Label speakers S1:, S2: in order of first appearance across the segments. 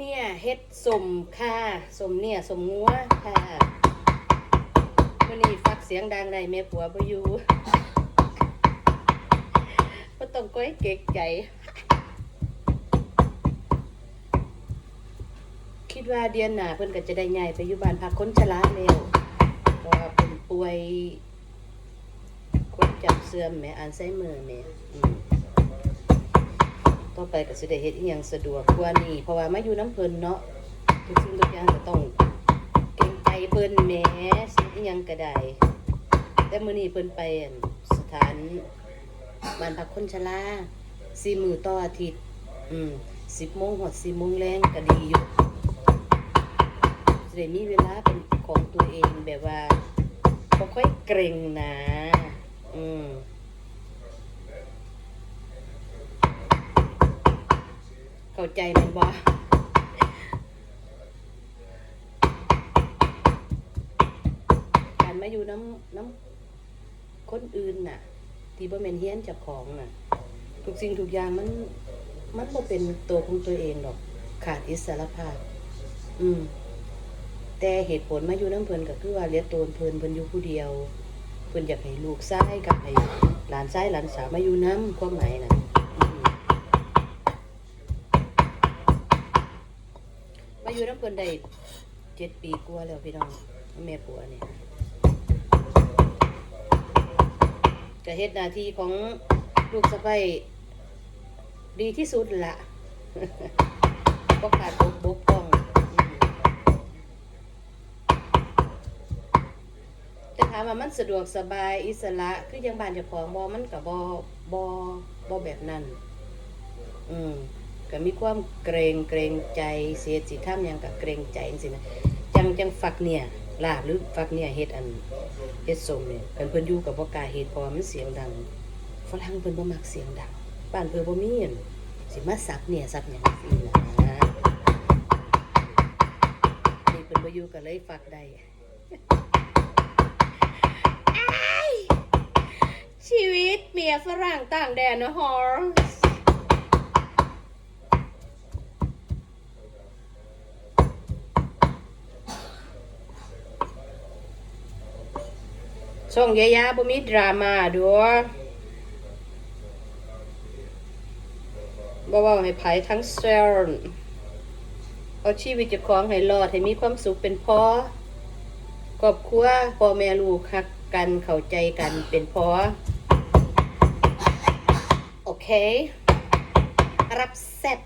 S1: เนี่ยเฮ็ดสมค่ะสมเนี่ยสมงัวค่ะวันนี้ฟักเสียงดังได้แม่ผัวบ่อยู่บ่ต้องก้อยเก๊กใจคิดว่าเดือนหน้าเพิ่นก็จะได้ย้ายไปอยู่บ้านพักคนชราแล้วเพราะว่าเพิ่นป่วยคนจำเสื่อมแม่อัลไซเมอร์แม่อืม ต่อไปก็สิได้เฮ็ดอีหยังสะดวกกว่านี้เพราะว่ามาอยู่น้ำเพิ่นเนาะทุกสิ่งทุกอย่างก็ต้องเกรงใจเพิ่นแหมสิอีหยังก็ได้แต่มื้อนี้เพิ่นไปสถานบ้านพักคนชราสี่มื้อต่ออาทิตย์ อืม10โมงฮอด4โมงแรงก็ดีอยู่สิได้มีเวลาเป็นของตัวเองแบบว่าบ่ค่อยเกรงนะ อืม เข้าใจมันบ่การมาอยู่น้ำน้ำคนอื่นน่ะ ที่บ่แม่นเฮียนจ้าของน่ะ ทุกสิ่งทุกอย่างมัน มันบ่เป็นตัวของตัวเองหรอก ขาดอิสรภาพ อืม แต่เหตุผลมาอยู่น้ำเพิ่นก็คือว่าเลี้ยงตัวเพิ่นเพิ่นอยู่ผู้เดียว เพิ่นอยากให้ลูกชายกับให้หลานชายหลานสาวมาอยู่น้ำความหมายน่ะอืม มา อยู่น้ำเพิ่นได้เจ็ดปีกว่าแล้วพี่น้องแม่ผัวเนี่ยก็เฮ็ดหน้าที่ของลูกสะใภ้ดีที่สุดละก็ขาดบกบกพร่องแต่ถามว่ามันสะดวกสบายอิสระคือยังบ้านเจ้าของบ่มันก็บ่บ่บ่แบบนั้น อืม ก็มีความเกรงเกรงใจเสียสิทำหยังกับเกรงใจจังซี่นะจังจังฝักเนี่ยลาบหรือฝักเนี่ยเฮ็ดอันเฮ็ดสมเนี่ยเพิ่นเพิ่นอยู่กับบ่กล้าเฮ็ดเพราะว่ามันเสียงดังฝรั่งเพิ่นบ่มักเสียงดังบ้านเพิ่นบ่มีอันสิมาสักเนี่ยสักหยังจังซี่ะนี่เพิ่นบ่อยู่ก็เลยฝักได้ชีวิตเมียฝรั่งต่างแดนนะฮอร์ ช่องยายาบ่มีดราม่าด้วยบ่เว้าให้ไผทั้งเซลเอาชีวิตจ้าของให้รอด ให้มีความสุขเป็นพอครอบครัวพ่อแม่ลูกฮักกันเข้าใจกันเป็นพอโอเค รับเสร็จ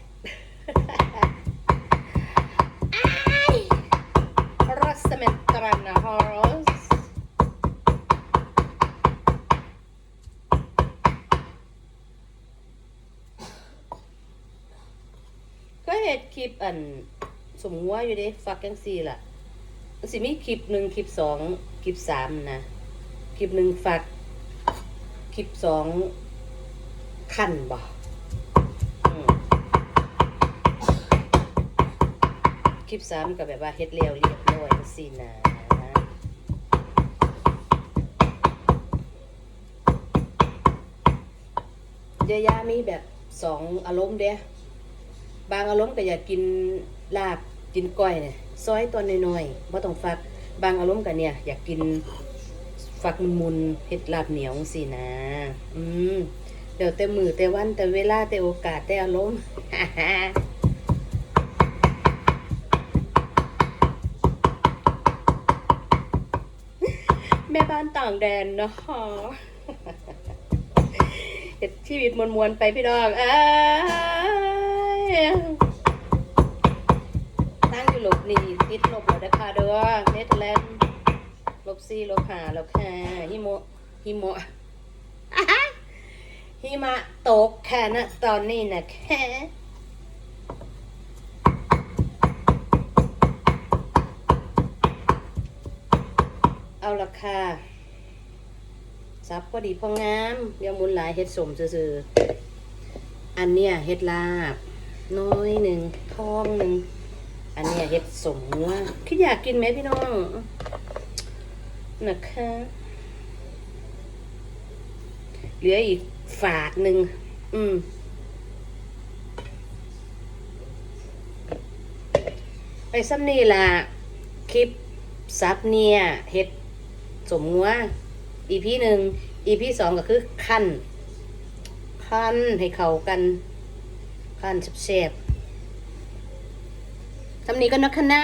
S1: รัสเมนตรันนะฮอร์ส ก็เห็ดคลิปอันสมงัวอยู่เด้ฟักจังซี่ล่ะมันสิมีคลิปหนึ่งคลิปสองคลิปสามนะ คลิปหนึ่งฟัก คลิปสองขั้นบ่คลิปสามก็แบบว่าเฮ็ดเร็วเรียบร้อยจังซี่นะเยายามีแบบสองอารมณ์เด้ บางอารมณ์ก็อยากกินลาบกินก้อยเนี่ยซอยตัวน้อยๆบ่ต้องฟักบางอารมณ์ก็เนี่ยอยากกินฟักมุนๆเฮ็ดลาบเหนียวสินะ อืมเดี๋ยวแต่มือแต่วันแต่เวลาแต่โอกาสแต่อารมณ์แม่บ้านต่างแดนเนาะเฮ็ดชีวิตมวนๆไปพี่น้องอ้าย ตั้งอยู่หลบนี่ติดลบแล้วนะคะเด้อเนเธอร์แลนด์ลบสี่ลบหาล้วค่ะหิโมะหิโมะอ่าฮะหิมะตกค่ะนะตอนนี้นะแค่เอาละค่ะซับพอดีพองามเดี๋ยวมุนหลายเฮ็ดสมซื่อๆอันเนี้ยเฮ็ดลาบ น้อยหนึ่งทองหนึ่งอันนี้เห็ดสมงัวคิดอยากกินไหมพี่น้องนะคะเหลืออีกฝาดหนึ่งอืมไปซ้ำนี่ล่ะ คลิปซับเนี่ยเห็ดสมงัวอีพีหนึ่งอีพีสองก็คือขั้น ขั้นให้เข้ากัน ผ่านเสียบทำนี้ก็นักคณะ